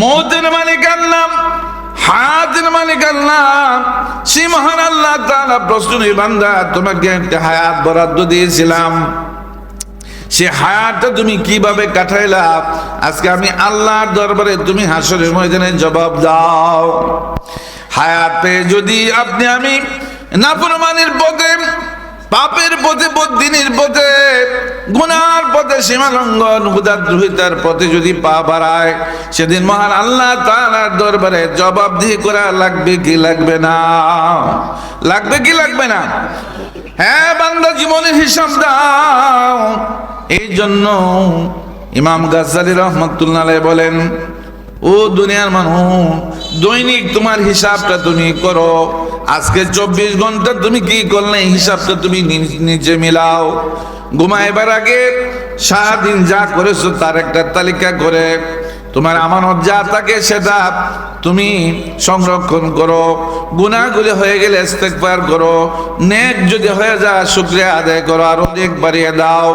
মৌতের মালিক আল্লাহ হায়াতের মালিক আল্লাহ তোমাকে হায়াত বরাদ্দ দিয়েছিলাম। সে হায়াতটা তুমি কীভাবে আজকে আমি আল্লাহর দরবারে তুমি ময়দানে জবাব দাও। হায়াতে যদি আপনি আমি না নাফরমানির পথে পাপের পথে বদিনের পথে, গুনার পথে সীমা লঙ্ঘন হুদাদ্রোহিতার পথে যদি পা বাড়ায়, সেদিন মহান আল্লাহ তাআলার দরবারে জবাবদিহি করা লাগবে কি লাগবে না? লাগবে কি লাগবে না? হ্যাঁ বান্দা, জীবনের হিসাব দাও। এই জন্য ইমাম গাজ্জালি রহমতুল্লাহ বলেন, ও দুনিয়ার মানুষ, দৈনিক তোমার হিসাবটা তুমি করো। আজকে চব্বিশ ঘণ্টা তুমি কি করলে? হিসাবটা তুমি নি- নিচে মিলাও। ঘুমাইবার আগে সারাদিন যা করেছ তার একটা তালিকা করে তোমার আমানত যা থাকে সেটা তুমি সংরক্ষণ করো। গুনাহগুলি হয়ে গেলে ইস্তেগফার করো। নেক যদি হয়ে যায়, শুকরিয়া আদায় করো। আর অনেক বাড়িয়ে দাও।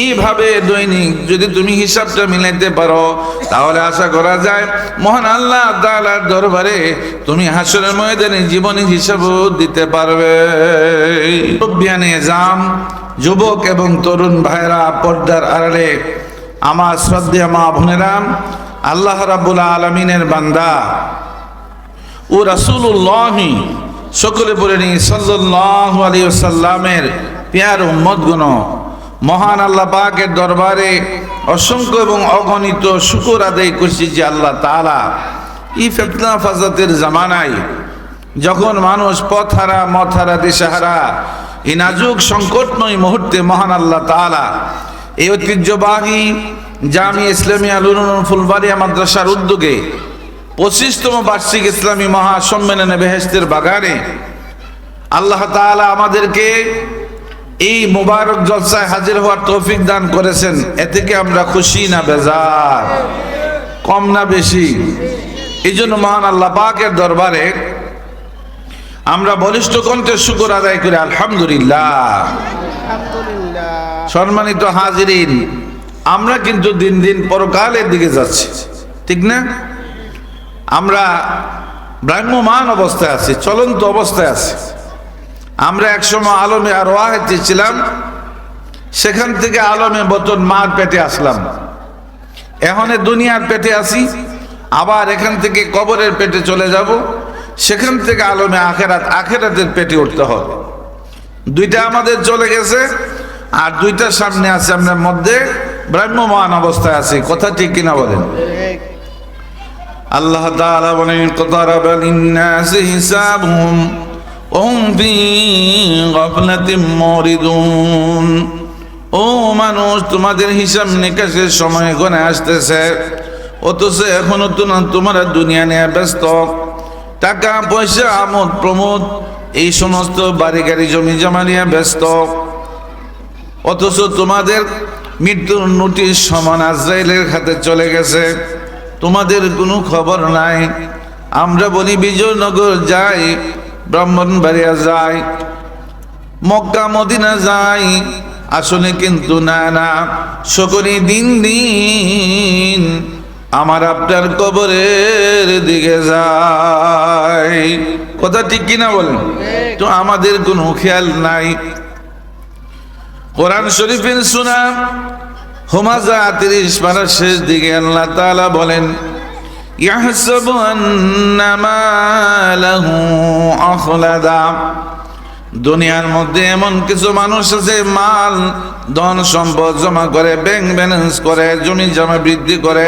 এইভাবে দৈনিক যদি তুমি হিসাবটা মিলাইতে পারো, তাহলে আশা করা যায়, মহান আল্লাহ তাআলার দরবারে তুমি হাসরের ময়দানে জীবনী হিসাবও দিতে পারবে। জাম যুবক এবং তরুণ ভাইরা পর্দার আড়ালে, আমার শ্রদ্ধা মা বোনেরাম আল্লাহ রাবুল আলমিনের বান্দা। ও রাসূলুল্লাহি সকলে বলে নি সাল্লাল্লাহু আলাইহি সাল্লামের পেয়ার উম্মত গুণ মহান আল্লাহ পাকের দরবারে অসংখ্য এবং অগণিত শুকর আদায় করছি যে আল্লাহ তালা ই ফেতনা ফাজাতের জামানায় যখন মানুষ পথ হারা মত হারা দিশাহারা, এই নাজুক সংকটময় মুহূর্তে মহান আল্লাহ তাআলা এই ঐতিহ্যবাহী জামি ইসলামিয়া লুনুন ফুলবাড়িয়া মাদ্রাসার উদ্যোগে পঁচিশতম বার্ষিক ইসলামী মহাসম্মেলনে বেহেস্তের বাগানে আল্লাহ তাআলা আমাদেরকে এই মোবারক জলসায় হাজির হওয়ার তৌফিক দান করেছেন। এ থেকে আমরা খুশি না বেজার? কম না বেশি? এই জন্য মহান আল্লাহ পাকের দরবারে আমরা বলিষ্ঠ কণ্ঠে শুকর আদায় করি আলহামদুলিল্লাহ। সম্মানিত হাজিরিন আমরা কিন্তু দিন দিন পরকালের দিকে যাচ্ছি। ঠিক না? আমরা ব্রাহ্মমান অবস্থায় আছি, চলন্ত অবস্থায় আছি। আমরা একসময় আলমে আর ওয়াহেতে ছিলাম, সেখান থেকে আলমে বতন মার পেটে আসলাম। এখন দুনিয়ার পেটে আসি আবার এখান থেকে কবরের পেটে চলে যাব, সেখান থেকে আলমে আখেরাত, আখেরাতের পেটে উঠতে হবে। দুইটা আমাদের চলে গেছে, আর দুইটা সামনে আছে, আমরা মধ্যে ব্রাহ্মমান অবস্থায় আছি। কথা ঠিক কিনা বলেন? আল্লাহ তাআলা বলেন কতারাবা লিন্নাসি হিসাবুহুম ওহুম ফি গাফলাতিন মুরিদুন। ও মানুষ, তোমাদের হিসাব নিকাশের সময় গনে আসতেছে। অথচ এখনও তো না, তোমরা দুনিয়া নিয়ে ব্যস্ত। টাকা, পয়সা, আমোদ, প্রমোদ, এই সমস্ত বাড়ি গাড়ি জমি জমা নিয়ে ব্যস্ত। অথচ তোমাদের মৃত্যুর নোটিশ সমান আজরাইলের হাতে চলে গেছে। তোমাদের কোনো খবর নাই। আমরা বলি, বিজয়নগর যাই, ব্রাহ্মণবাড়িয়া যাই, মক্কা, মদিনা যাই। আসলে কিন্তু না না সকলে দিন দিন আমার আপনার কবরের দিকে যায়। কথা ঠিক কিনা বলেন? তো আমাদের কোনো খেয়াল নাই। কোরআন শরীফের সুনা হুমাজা তিরিশ পারার শেষ দিকে আল্লাহ তাআলা বলেন يحسب أن ماله أخلدا দুনিয়ার মধ্যে এমন কিছু মানুষ আছে মাল ধন সম্পদ জমা করে ব্যাংক ব্যালেন্স করে জমি জমা বৃদ্ধি করে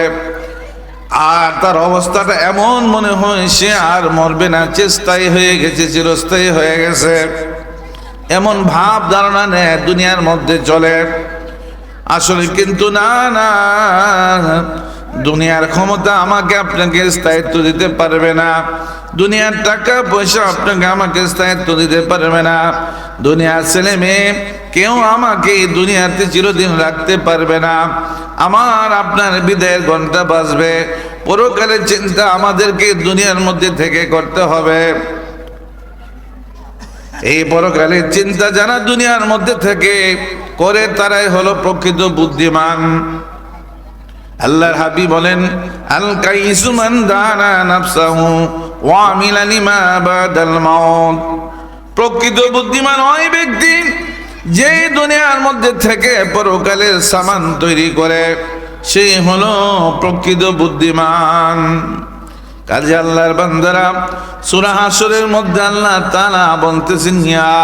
আর তার অবস্থাটা এমন মনে হয় সে আর মরবে না চেষ্টাই হয়ে গেছে চিরস্থায়ী হয়ে গেছে এমন ভাব ধারণা নেয়, দুনিয়ার মধ্যে চলে। আসলে কিন্তু না না, দুনিয়ার ক্ষমতা আমাকে আপনাকে স্থায়িত্ব দিতে পারবে না। দুনিয়ার টাকা, পয়সা আপনাকে আমাকে স্থায়িত্ব দিতে পারবে না। দুনিয়ার ছেলে মেয়ে, কেউ আমাকে দুনিয়াতে চিরদিন রাখতে পারবে না। আমার, আপনার বিদায়ের ঘণ্টা বাজবে। পরকালের চিন্তা আমাদেরকে দুনিয়ার মধ্যে থেকে করতে হবে। এই পরকালের চিন্তা যারা দুনিয়ার মধ্যে থেকে করে তারাই হলো প্রকৃত বুদ্ধিমান। আল্লাহর হাবি বলেন, আল কাইসু মান দানা নাফসাহু ওয়া আমিলা লিমা বাদাল মাউত। প্রকৃত বুদ্ধিমান ওই ব্যক্তি যে দুনিয়ার মধ্যে থেকে পরকালের সামান তৈরি করে সেই হলো প্রকৃত বুদ্ধিমান। কাজে আল্লাহর বান্দারা সূরা হাসরের মধ্যে আল্লাহ তাআলা বলতেছেন, ইয়া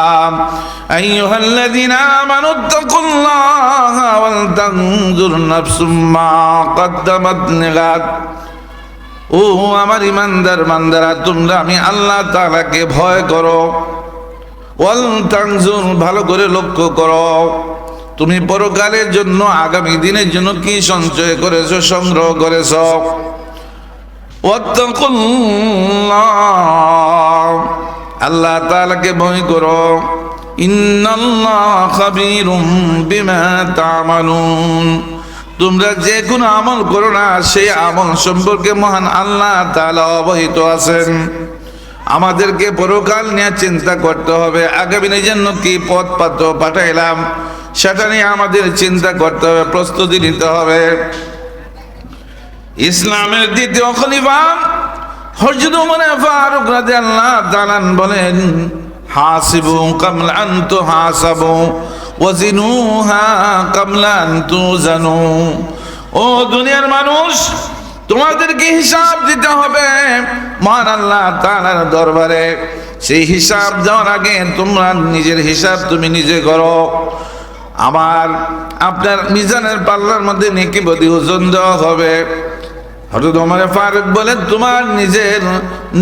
আইয়ুহাল্লাযীনা আমানু তাকুল্লাহা ওয়াল তানজুর নাফসুম মা কদ্দামাত লিগাদ ও আমার ইমানদার বান্দারা, তোমরা আমি আল্লাহ তাআলাকে ভয় করো, ওয়াল তানজুর ভালো করে লক্ষ্য করো। তুমি পরকালের জন্য, আগামী দিনের জন্য কি সঞ্চয় করেছ, সংগ্রহ করেছ? আল্লাহ তালাকে ভয় করো। তোমরা যে কোনো আমল করো না, সেই আমল সম্পর্কে মহান আল্লাহ তালা অবহিত আছেন। আমাদেরকে পরকাল নিয়ে চিন্তা করতে হবে। আগামীর জন্য কি পথ পাত্র পাঠাইলাম, সেটা নিয়ে আমাদের চিন্তা করতে হবে, প্রস্তুতি নিতে হবে। ইসলামের দ্বিতীয় খলিফা হযরত ওমর বলেন ও দুনিয়ার মানুষ হিসাব দিতে হবে, মহান আল্লাহ দরবারে। সেই হিসাব দেওয়ার আগে তোমরা নিজের হিসাব তুমি নিজে করো। আমার আপনার মিজানের পাল্লার মধ্যে নেকি বদি ওজন দেওয়া হবে। হঠাৎ তোমার ফারুক বলে তোমার নিজের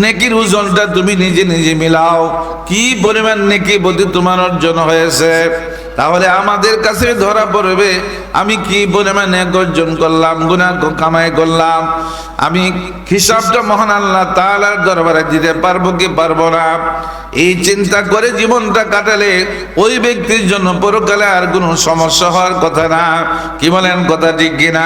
নেকির ওজনটা তুমি নিজে নিজে মিলাও। কি পরিমাণ নেকি বদি তোমার অর্জন হয়েছে? তাহলে আমাদের কাছে ধরা পড়বে, আমি কি পরিমাণ এক অর্জন করলাম গুণা কামাই করলাম? আমি হিসাবটা মহান আল্লাহ তাআলার দরবারে দিতে পারব কি পারব না? এই চিন্তা করে জীবনটা কাটালে ওই ব্যক্তির জন্য পরকালে আর কোনো সমস্যা হওয়ার কথা না। কি বলেন, কথা ঠিক কিনা?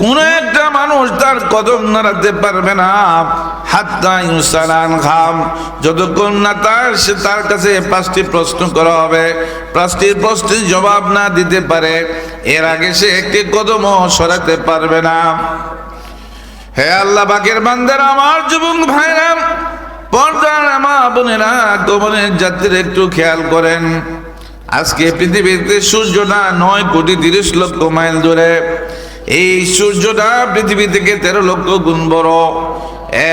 কোন একটা মানুষ তার কদম নাড়াতে পারবে না। হাত্তা ইউসালান খাম। যতক্ষণ না তার, সে তার কাছে পাঁচটি প্রশ্ন করা হবে। পাঁচটি প্রশ্নের জবাব না দিতে পারে। এর আগে সে একটি কদমও সরাতে পারবে না। হে আল্লাহ বাকের বান্দার, আমার যুবক ভাইরা, পর্দার আমার বোনেরা কবনের যাত্রীর একটু খেয়াল করেন। আজকে পৃথিবীতে সূর্যটা নয় কোটি তিরিশ লক্ষ মাইল দূরে। এই সূর্যটা পৃথিবী থেকে তেরো লক্ষ গুণ বড়।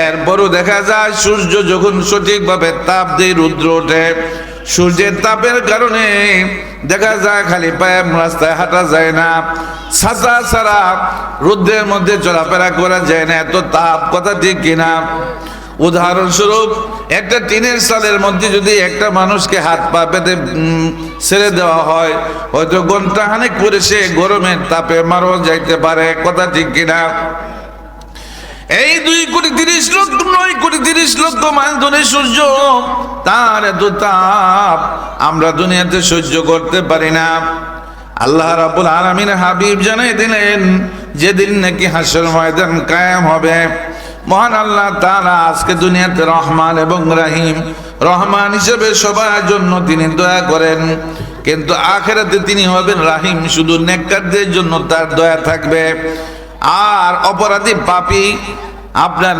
এরপরও দেখা যায় সূর্য যখন সঠিকভাবে তাপ দিয়ে রুদ্র ওঠে, সূর্যের তাপের কারণে দেখা যায় খালি পায়ে রাস্তায় হাঁটা যায় না। ছাতা ছাড়া রুদ্রের মধ্যে চলাফেরা করা যায় না, এত তাপ, কথা ঠিক কিনা? উদাহরণস্বরূপ, একটা টিনের সালের মধ্যে যদি একটা মানুষকে হাত পা পেতে ছেড়ে দেওয়া হয়, হয়তো ঘণ্টা হানেক করে সে গরমের তাপে মারো যাইতে পারে, কথা ঠিক কিনা? এই দুই কোটি তিরিশ লক্ষ, নয় কোটি তিরিশ লক্ষ মাইল ধরে সূর্য, তার এত তাপ আমরা দুনিয়াতে সহ্য করতে পারি না। আল্লাহ রাবুল আলমিন হাবিব জানাই দিলেন, যেদিন নাকি হাসর ময়দান কায়েম হবে মহান আল্লাহ তারা আজকে দুনিয়াতে রহমান এবং রাহিম, রহমান হিসেবে সবার জন্য তিনি দয়া করেন। কিন্তু আখেরাতে তিনি হবেন রাহিম, শুধু নেককারদের জন্য তার দয়া থাকবে। আর অপরাধী পাপী, আপনার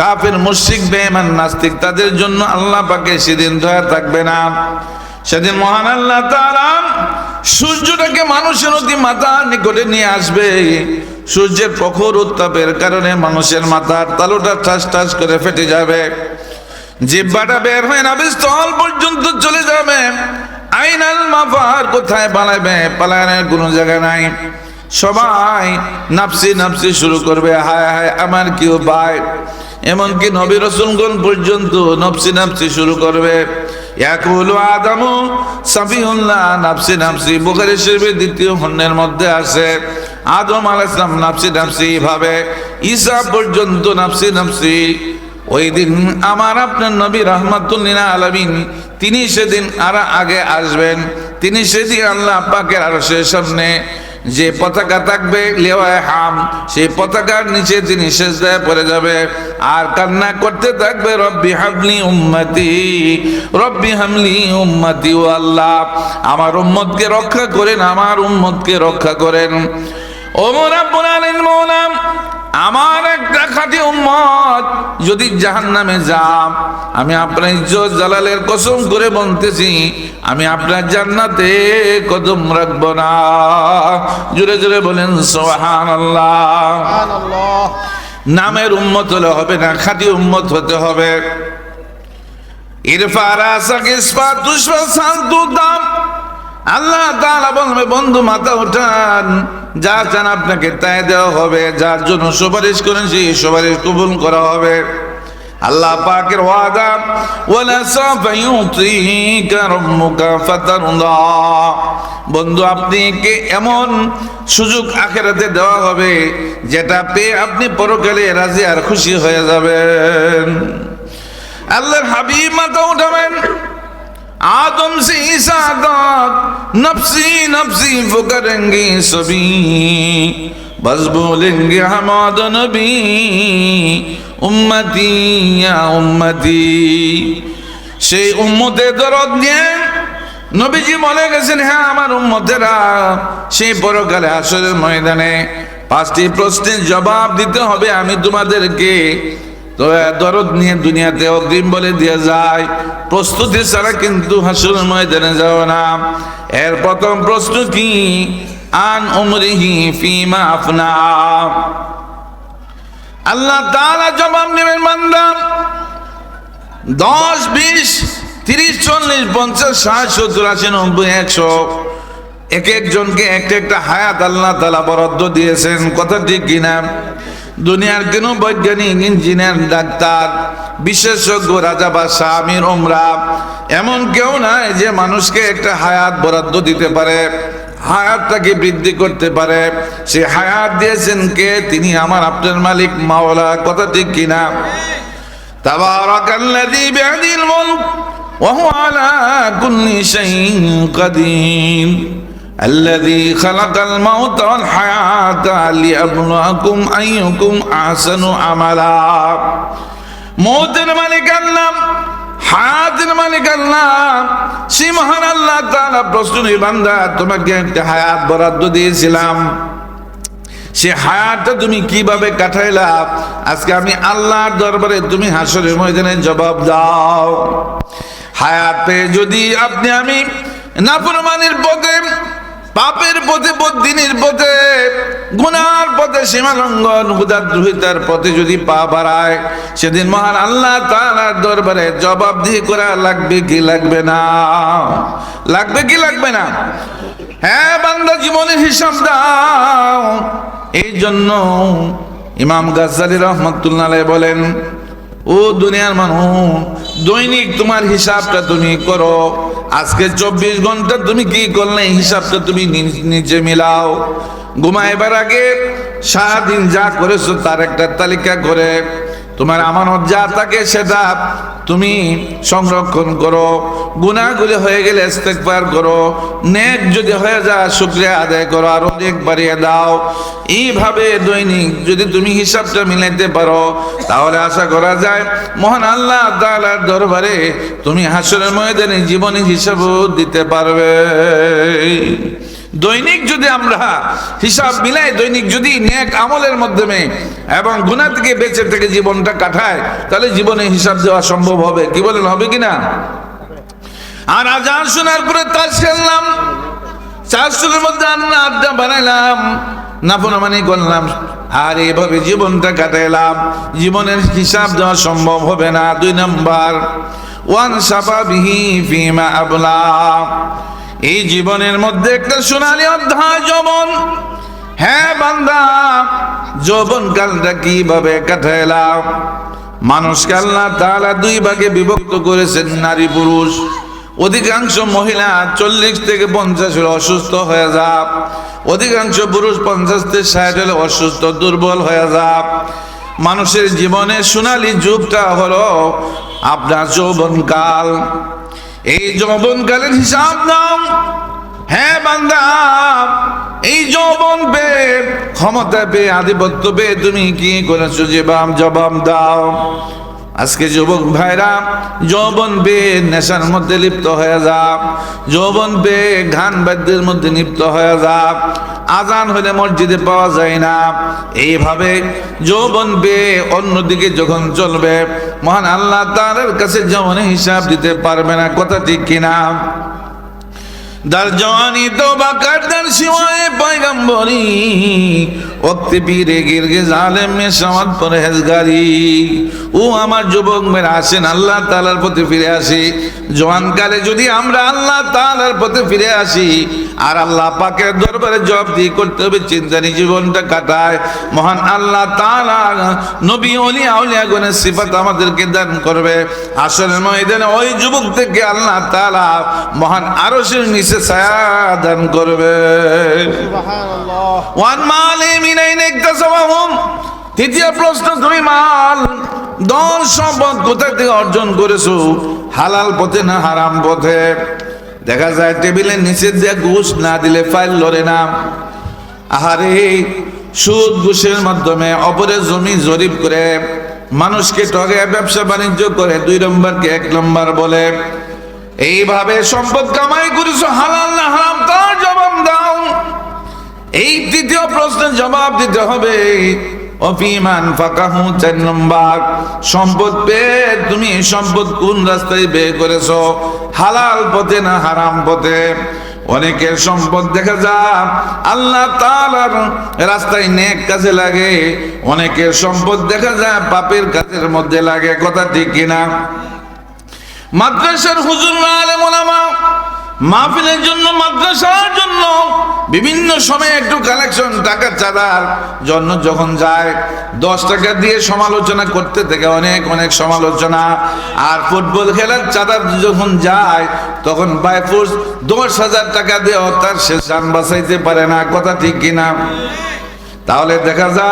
কাফের মুশরিক, বেঈমান, নাস্তিক, তাদের জন্য আল্লাহ পাকে সেদিন দয়া থাকবে না। সেদিন মহান আল্লাহ তারা সূর্যটাকে মানুষের অতি মাথার নিকটে নিয়ে আসবে। সূর্যের প্রখর উত্তাপের কারণে মানুষের মাথার তালুটা ঠাস ঠাস করে ফেটে যাবে। জিব্বাটা বের হয়ে না স্থল পর্যন্ত চলে যাবে। আইনাল মাফার কোথায় পালাবে? পালানোর কোনো জায়গা নাই। সবাই নাপসি নাপসি শুরু করবে। হায় হায়, আমার কি উপায় এমনকি নবী রসুলগণ পর্যন্ত নপসি নাপসি শুরু করবে। ইয়াকুলু আদামু সাফিউল্লাহ নাপসি নাপসি বুখারী শরীফের দ্বিতীয় খণ্ডের মধ্যে আছে। আদম আলাইহিস সালাম নাপসি নাপসি ভাবে, ঈসা পর্যন্ত নাপসি নাপসি ওই দিন আমার আপনার নবী রহমাতুল্লিনা আলমিন, তিনি সেদিন আর আগে আসবেন। তিনি সেদিন আল্লাহ পাকের আর সামনে যে পতাকা থাকবে, লেওয়ায় হাম, সেই পতাকার নিচে তিনি সেজদায় পড়ে যাবে। আর কান্না করতে থাকবে, রব্বি হামলি উম্মতি, রব্বি হামলি উম্মতি ও আল্লাহ। আমার উম্মতকে রক্ষা করেন, আমার উম্মতকে রক্ষা করেন। ওমর আব্বুল মৌলাম আমার একটা খাঁটি উম্মত যদি জাহান্নামে যাম আমি আপনার ইজ্জত জালালের কসম করে বলতেছি আমি আপনার জান্নাতে কদম রাখব না। জোরে জোরে বলেন সোহান সুবহানাল্লাহ। নামের উম্মত হলে হবে না খাঁটি উম্মত হতে হবে। ইরফারা সাকিসপা তুষপা শান্তু দাম। আল্লাহ তাআলা বলবে বন্ধু মাথা উঠান। যা চান আপনাকে তাই দেওয়া হবে। যার জন্য সুপারিশ সেই সুপারিশ কবুল করা হবে। আল্লাহ পাকের ওয়াদা, ওয়ালা সাফা ইউতিকা রাব্বুকা ফাতারদা বন্ধু, আপনি কে এমন সুযোগ আখেরাতে দেওয়া হবে, যেটা পেয়ে আপনি পরকালে রাজি আর খুশি হয়ে যাবেন। আল্লাহর হাবিব মাথা উঠাবেন। आदम से ईसा तक नफसी नफसी वो करेंगे सभी बस बोलेंगे हमाद नबी उम्मती या उम्मती সেই উম্মতের দরদ নিয়ে নবীজি বলে গেছেন হ্যাঁ আমার উম্মতেরা সেই পরকালে আসরের ময়দানে পাঁচটি প্রশ্নের জবাব দিতে হবে আমি তোমাদেরকে তো দরদ নিয়ে দুনিয়াতে অগ্রিম বলে দিয়ে যায়। প্রস্তুতি ছাড়া কিন্তু হাসুর ময়দানে যাও না। এর প্রথম কি? আন উমরিহি ফিমা আফনা। আল্লাহ তাআলা জবাব নেবেন বান্দা, দশ, বিশ, তিরিশ, চল্লিশ, পঞ্চাশ, ষাট, সত্তর, আশি, নব্বই, একশো। এক একজনকে একটা একটা হায়াত আল্লাহ তালা বরাদ্দ দিয়েছেন। কথা ঠিক কিনা? দুনিয়ার কেন বৈজ্ঞানিক, ইঞ্জিনিয়ার, ডাক্তার, বিশেষজ্ঞ, রাজা বা স্বামীর ওমরা এমন কেউ নাই যে মানুষকে একটা হায়াত বরাদ্দ দিতে পারে, হায়াতটাকে বৃদ্ধি করতে পারে। সে হায়াত দিয়েছেন কে? তিনি আমার আপনার মালিক মাওলা, কথা ঠিক কিনা? তাবারাকাল্লাযী বিয়াদিল মুলক ওয়া হুয়া আলা কুল্লি শাইইন কাদির। الذي خلق الموت والحياة ليبلوكم أيكم أحسن عملا মৌতের মালিক আল্লাহ হায়াতের মালিক আল্লাহ সে মহান আল্লাহ তাআলা প্রশ্ন বান্দা তোমাকে একটা হায়াত বরাদ্দ দিয়েছিলাম সে হায়াতটা তুমি কিভাবে কাটাইলা আজকে আমি আল্লাহর দরবারে তুমি হাসরের ময়দানে জবাব দাও হায়াত পেয়ে যদি আপনি আমি নাফরমানির পথে পাপের পথে বদিনের পথে, গুনার পথে, সীমালঙ্ঘন হুদার পথে যদি পা বাড়ায়, সেদিন মহান আল্লাহ তাআলার দরবারে জবাব দিয়ে করা, লাগবে কি লাগবে না? লাগবে কি লাগবে না? হ্যাঁ বান্দা জীবনের হিসাব দাও। এই জন্য ইমাম গাজ্জালি রহমতুল্লাহ বলেন ও দুনিয়ার মানুষ, দৈনিক তোমার হিসাবটা তুমি করো। আজকে চব্বিশ ঘণ্টা তুমি কি করলে, হিসাবটা তুমি নিচে মিলাও। ঘুমাইবার আগে সারাদিন যা করেছ তার একটা তালিকা করে। তোমার আমানত যা থাকে সেটা তুমি সংরক্ষণ করো। গুনাহগুলি হয়ে গেলে ইস্তেগফার করো। নেক যদি হয়ে যায় শুকরিয়া আদায় করো। আর অনেক বাড়িয়ে দাও। এইভাবে দৈনিক যদি তুমি হিসাবটা মিলাইতে পারো তাহলে আশা করা যায় মহান আল্লাহ তাআলার দরবারে তুমি হাসরের ময়দানে জীবনী হিসাবও দিতে পারবে। দৈনিক যদি আমরা হিসাব মিলাই, দৈনিক যদি নেক আমলের মাধ্যমে এবং গুণা থেকে বেঁচে থেকে জীবনটা কাটায়, তাহলে জীবনে হিসাব দেওয়া সম্ভব হবে। কি বলেন, হবে কিনা? আর আজান শোনার পরে তাজ খেললাম চারশোর মধ্যে আন্না আড্ডা বানাইলাম, নাফরমানি করলাম, আর এভাবে জীবনটা কাটাইলাম। জীবনের হিসাব দেওয়া সম্ভব হবে না। দুই নাম্বার, ওয়ান সাবাবিহি ফিমা আবলা। এই জীবনের মধ্যে একটা সোনালি অধ্যায়, যৌবন। হ্যাঁ বান্দা, যৌবন কালটা কীভাবে কাটাইলাম? মানুষকে আল্লাহ তাআলা দুই ভাগে বিভক্ত করেছেন, নারী পুরুষ। অধিকাংশ মহিলা চল্লিশ থেকে পঞ্চাশ হলে অসুস্থ হয়ে যাব অধিকাংশ পুরুষ পঞ্চাশ থেকে ষাট হলে অসুস্থ, দুর্বল হয়ে যাব মানুষের জীবনে সোনালী যুগটা হলো আপনার যৌবনকাল। এই যৌবনকালের হিসাব নাও। হ্যাঁ বান্দা, এই যৌবন পে ক্ষমতা পে আধিপত্য পে তুমি কি করেছ জবাব জবাব দাও। আজকে যুবক ভাইরা, যৌবন বে নেশার মধ্যে লিপ্ত হয়ে যা যৌবন বে গান বাদ্যের মধ্যে লিপ্ত হয়ে যা আজান হলে মসজিদে পাওয়া যায় না। এইভাবে যৌবন পেয়ে অন্যদিকে যখন চলবে, মহান আল্লাহ তার কাছে যৌবনে হিসাব দিতে পারবে না, কথা ঠিক কিনা? দার জওয়ানি তো বা দার সিমায় পয়গম্বরী ও আমার যুবক আল্লাহ তালার ফিরে আসি। যদি আমরা আল্লাহ তালার ফিরে আসি আর আল্লাহ জব দিয়ে জীবনটা কাটায়। মহান আল্লাহ তালা নবী আউলিয়া সিফাত আমাদেরকে দান করবে। আসলে ময়দানে ওই যুবক থেকে আল্লাহ তালা মহান আরশের নিচে ছায়া দান করবে। ওয়ান তৃতীয় প্রশ্ন, তুমি মাল দল সম্পদ থেকে অর্জন করেছ? হালাল পথে না হারাম পথে? দেখা যায় নিচে দিয়ে ঘুষ না দিলে ফাইল লড়ে না। আহারে, সুদ ঘুষের মাধ্যমে অপরের জমি জরিপ করে। মানুষকে ঠগে, ব্যবসা বাণিজ্য করে, দুই নম্বরকে এক নম্বর বলে। এইভাবে সম্পদ কামাই করেছ, হালাল না হারাম, তার জবাব দাও। এই তৃতীয় প্রশ্নের জবাব দিতে হবে। অফিমান ফাকাহু চার নম্বর। সম্পদ পেয়ে তুমি সম্পদ কোন রাস্তায় হালাল পথে না হারাম পথে? অনেকের সম্পদ দেখা যায়, আল্লাহ রাস্তায় নেক কাজে লাগে। অনেকের সম্পদ দেখা যায়, পাপের কাজের মধ্যে লাগে। কথা ঠিক কিনা? মাদ্রাসার হুজুর মাহফিলের জন্য, মাদ্রাসার জন্য, বিভিন্ন সময় একটু কালেকশন টাকা চাঁদার জন্য যখন যায়, দশ টাকা দিয়ে সমালোচনা করতে থেকে অনেক অনেক সমালোচনা। আর ফুটবল খেলার চাঁদার যখন যায়, তখন বাই ফোর্স দশ হাজার টাকা দিয়ে তার সে যান বাঁচাইতে পারে না, কথা ঠিক কিনা? তাহলে দেখা যা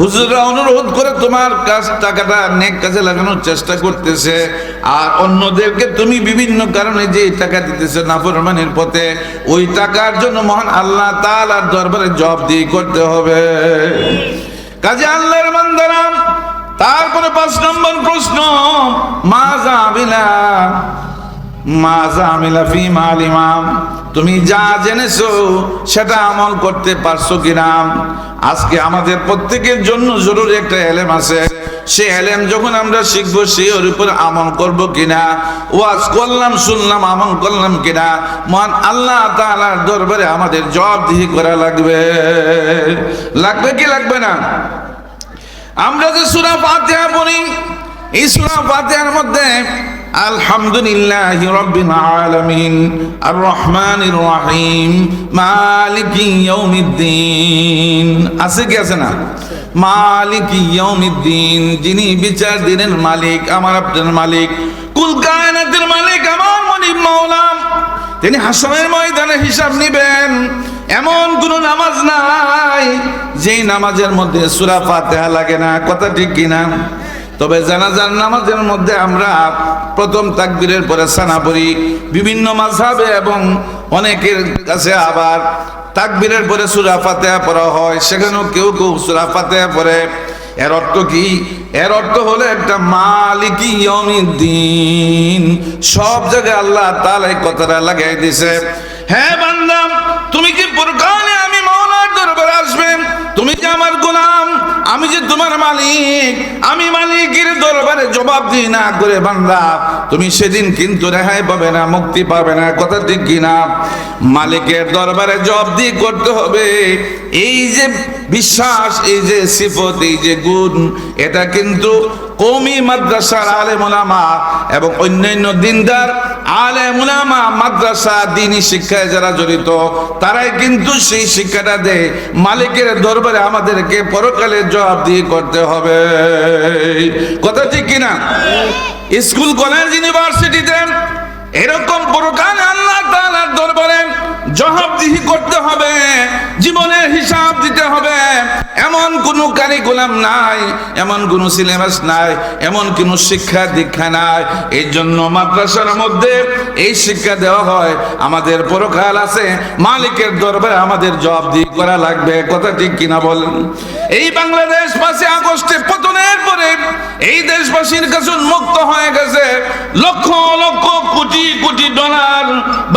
হুজুররা অনুরোধ করে তোমার কাছ টাকাটা নেক কাজে লাগানোর চেষ্টা করতেছে। আর অন্যদেরকে তুমি বিভিন্ন কারণে যে টাকা দিতেছে নাফরমানের পথে, ওই টাকার জন্য মহান আল্লাহ তাল আর দরবারে জব দিয়ে করতে হবে। কাজে আল্লাহর বান্দারাম, তারপরে পাঁচ নম্বর প্রশ্ন, মা যাবিলা তুমি যা জেনেছো, সেটা আমল করতে পারছ কিনা? আজকে আমাদের প্রত্যেকের জন্য জরুরি একটা এলেম আছে। সে এলেম যখন আমরা শিখব, সে ওর উপর আমল করব কিনা? ওয়াজ করলাম, শুনলাম, আমল করলাম কিনা? মহান আল্লাহ তাআলার দরবারে আমাদের জবাবদিহি করা লাগবে। লাগবে কি লাগবে না? আমরা যে সূরা ফাতিহা পড়ি, এই সূরা ফাতিহার মধ্যে আলহামদুলিল্লাহি রাব্বিল আলামিন আর রহমানির রহিম, মালিকি ইয়াউমিদ্দিন। আছে কি আছে না? মালিকি ইয়াউমিদ্দিন, যিনি বিচার দিনের মালিক, আমার আপনার মালিক, কুল কায়নাতের মালিক, আমার মনিব মাওলা। তিনি হাসনের ময়দানে হিসাব নিবেন, এমন কোন নামাজ নাই, যেই নামাজের মধ্যে সূরা ফাতিহা লাগে না, কথা ঠিক কিনা? তবে জানাজার নামাজের মধ্যে আমরা প্রথম তাকবীরের পরে সানা পড়ি বিভিন্ন মাঝহাবে এবং অনেকের কাছে আবার তাকবীরের পরে সূরা ফাতিহা পড়া হয়। সেখানেও কেউ কেউ সূরা ফাতিহা পড়ে। এর অর্থ কি? এর অর্থ হলো একটা মালিকি দিন সব জায়গায় আল্লাহ তাআলা এই কথাটা লাগাই দিছে হ্যাঁ বান্দা, তুমি কি পরকালে আমি মাওলার দরবারে আসবে? তুমি যে আমার গোলাম? আমি যে তোমার মালিক, আমি মালিকের দরবারে জবাব দিই না করে বান্দা। তুমি সেদিন কিন্তু রেহাই পাবে না, মুক্তি পাবে না, কথা ঠিক কিনা? মালিকের দরবারে জবাব দিয়ে করতে হবে। এই যে বিশ্বাস, এই যে সিফত, এই যে গুণ, এটা কিন্তু কৌমি মাদ্রাসার আলেম এবং অন্যান্য দিনদার আলেম ওলামা মাদ্রাসা দিনী শিক্ষায় যারা জড়িত, তারাই কিন্তু সেই শিক্ষাটা দেয়। মালিকের দরবারে আমাদেরকে পরকালের জবাব দিয়ে করতে হবে। কথা ঠিক কিনা? স্কুল, কলেজ, ইউনিভার্সিটিতে এরকম পরকালে আল্লাহ তাআলার দরবারে জবাবদিহি করতে হবে, জীবনের হিসাব দিতে হবে। এমন কোনো কারিকুলাম নাই, এমন কোনো সিলেবাস নাই, এমন কোনো শিক্ষা দীক্ষা নাই। এই জন্য মাদ্রাসার মধ্যে এই শিক্ষা দেওয়া হয়। আমাদের পরকাল আছে, মালিকের দরবারে আমাদের জবাবদিহি করা লাগবে। কথা ঠিক কিনা বলেন? এই বাংলাদেশ পাশে আগস্টে পতনের পরে এই দেশবাসীর কাছে উন্মুক্ত হয়ে গেছে। লক্ষ লক্ষ কোটি কোটি ডলার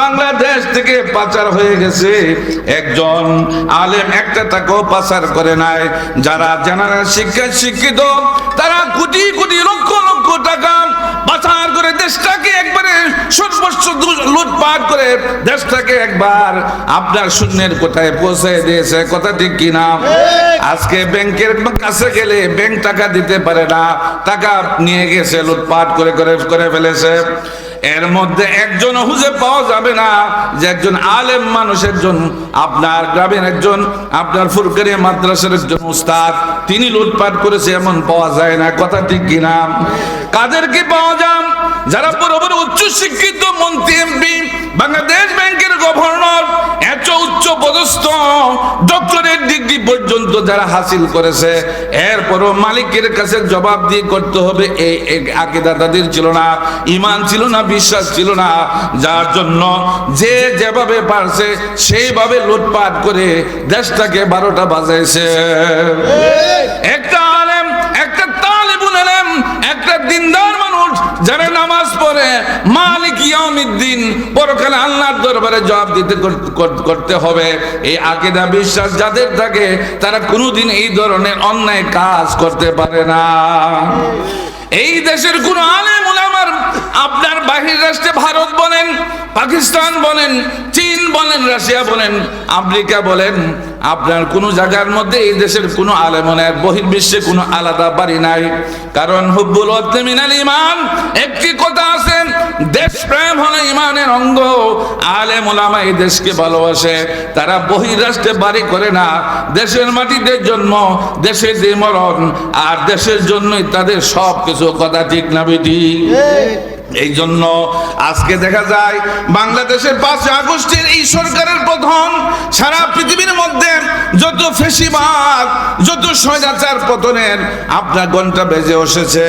বাংলাদেশ থেকে পাচার হয়ে গেছে। একজন আলেম একটা টাকাও পাচার করে নাই। যারা জানারা শিক্ষা শিক্ষিত, তারা কোটি কোটি লক্ষ লক্ষ টাকা পাচার করে দেশটাকে একবারে সর্বস্ব লুটপাট করে দেশটাকে একবার আপনার শূন্যের কোথায় পৌঁছে দিয়েছে। কথা ঠিক কিনা? আজকে ব্যাংকের কাছে গেলে ব্যাংক টাকা দিতে পারে না। টাকা নিয়ে গেছে, লুটপাট করে করে করে ফেলেছে। এর মধ্যে একজন হুজে পাওয়া যাবে না যে একজন আলেম মানুষ একজন আপনার গ্রামের একজন, আপনার ফুরকারি মাদ্রাসার একজন উস্তাদ, তিনি লুটপাট করেছে, এমন পাওয়া যায় না, কথা ঠিক কিনা। কাদেরকে পাওয়া যান? যারা বড় বড় উচ্চ শিক্ষিত মন্ত্রী এমপি বাংলাদেশ ব্যাংকের গভর্নর এত উচ্চ পদস্থ ডক্টরেট ডিগ্রি পর্যন্ত যারা হাসিল করেছে এরপরও মালিকের কাছে জবাব দিয়ে করতে হবে এই আকিদা তাদের ছিল না ইমান ছিল না বিশ্বাস ছিল না যার জন্য যে যেভাবে পারছে সেইভাবে লুটপাট করে দেশটাকে বারোটা বাজাইছে। একটা আলেম একটা দিনদার মানুষ যারা নামাজ পড়ে, মালিক ইয়াউমিদ্দিন, পরকালে আল্লাহর দরবারে জবাব দিতে কর- কর- করতে হবে। এই আকিদা বিশ্বাস যাদের থাকে, তারা কোনোদিন এই ধরনের অন্যায় কাজ করতে পারে না। এই দেশের কোন আলেম উলামার আপনার বাহির রাষ্ট্রে ভারত বলেন, পাকিস্তান বলেন, চীন বলেন, রাশিয়া বলেন আমেরিকা বলেন আপনার কোন জায়গার মধ্যে এই দেশের কোন আলেমনের বহির্বিশ্বে কোনো আলাদা বাড়ি নাই। কারণ হুব্বুল মিনাল ইমান একটি কথা আছে, দেশ প্রেম হলো ইমানের অঙ্গ। আলেম ওলামা এই দেশকে ভালোবাসে, তারা বহির্রাষ্ট্রে বাড়ি করে না, দেশের মাটিতে জন্ম, দেশে যে মরণ, আর দেশের জন্যই তাদের সব কিছু কথা ঠিক না বেটি। এই জন্য আজকে দেখা যায়, বাংলাদেশের পাঁচ আগস্টের এই সরকারের প্রধান সারা পৃথিবীর মধ্যে যত ফেসিবাদ যত স্বৈরাচার পতনের আপনার ঘণ্টা বেজে বসেছে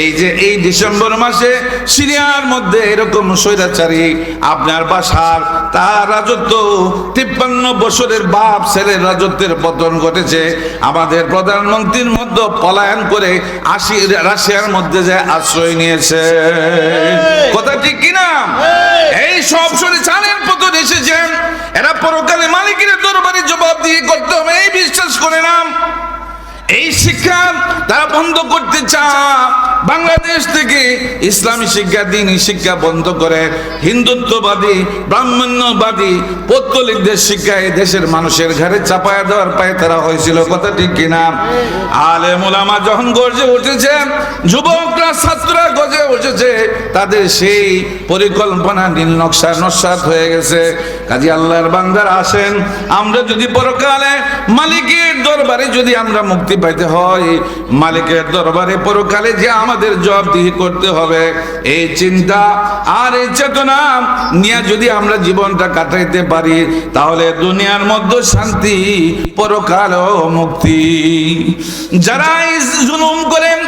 এই যে এই ডিসেম্বর মাসে সিরিয়ার মধ্যে এরকম স্বৈরাচারী আপনার বাসার তার রাজত্ব তিপ্পান্ন বছরের বাপ ছেলের রাজত্বের পতন ঘটেছে। আমাদের প্রধানমন্ত্রীর মধ্যে পলায়ন করে আশি রাশিয়ার মধ্যে যে আশ্রয় নিয়েছে। কথা ঠিক কিনা এই সব সরে চানের পতন এসেছেন এরা পরকালে মালিকের দরবারে জবাব দিয়ে করতে হবে এই বিশ্বাস করে নাম। এই শিক্ষা তারা বন্ধ করতে চায়। বাংলাদেশ থেকে ইসলামী শিক্ষা দিনই শিক্ষা বন্ধ করে। হিন্দুত্ববাদী, ব্রাহ্মণ্যবাদী, পৌত্তলিকদের শিক্ষা এই দেশের মানুষের ঘরে চাপায়া দেওয়ার পায়ে তারা হয়েছিল। কথা ঠিক কিনা? আলে মোলামা যখন গর্জে উঠেছে, যুবকরা, ছাত্ররা গজে উঠেছে, তাদের সেই পরিকল্পনা নীল নকশা নস্বাত হয়ে গেছে। কাজী আল্লাহর বান্দার আসেন, আমরা যদি পরকালে মালিকের দরবারে যদি আমরা মুক্তি পাইতে হয়, মালিকের দরবারে পরকালে যে আমাদের জবাবদিহি করতে হবে, এই চিন্তা আর এই চেতনা নিয়ে যদি আমরা জীবনটা কাটাইতে পারি, তাহলে দুনিয়ার মধ্যে শান্তি পরকাল মুক্তি। যারা জুলুম করেন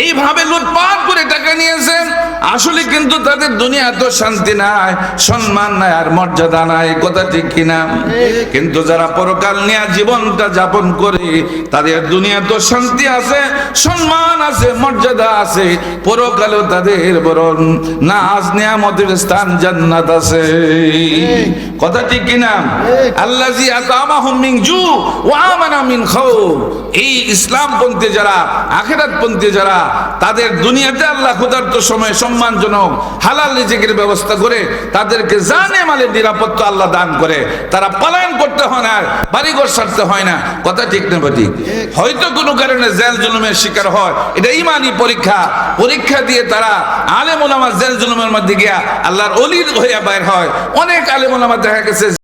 এইভাবে লুটপাট করে টাকা নিয়েছেন। আসলে কিন্তু তাদের দুনিয়া তো শান্তি নাই, সম্মান নাই আর মর্যাদা নাই, কথা ঠিক কিনা? কিন্তু যারা পরকাল নিয়ে জীবনটা যাপন করে, তাদের দুনিয়া তো শান্তি আছে, সম্মান আছে, মর্যাদা আছে, পরকালেও তাদের বরং নাজ নিয়ামতের স্থান জান্নাত আছে। কথা ঠিক কিনা? আল্লাহ জি আতামাহুম মিন জু ওয়া আমানা মিন খাউফ। এই ইসলামপন্থী যারা, আখেরাতপন্থী যারা তাদের দুনিয়াতে আল্লাহ ক্ষুধার্ত সময় সম্মানজনক হালাল রিজিকের ব্যবস্থা করে তাদেরকে জানে মালের নিরাপত্তা আল্লাহ দান করে। তারা পলায়ন করতে হয় না বাড়িঘর ছাড়তে হয় না। কথা ঠিক না ঠিক হয়তো কোনো কারণে জেল জুলুমের শিকার হয়। এটা ইমানি পরীক্ষা। পরীক্ষা দিয়ে তারা আলেম ওলামা জেল জুলুমের মধ্যে গিয়া আল্লাহর অলির হইয়া বাইর হয়। অনেক আলেম ওলামা দেখা গেছে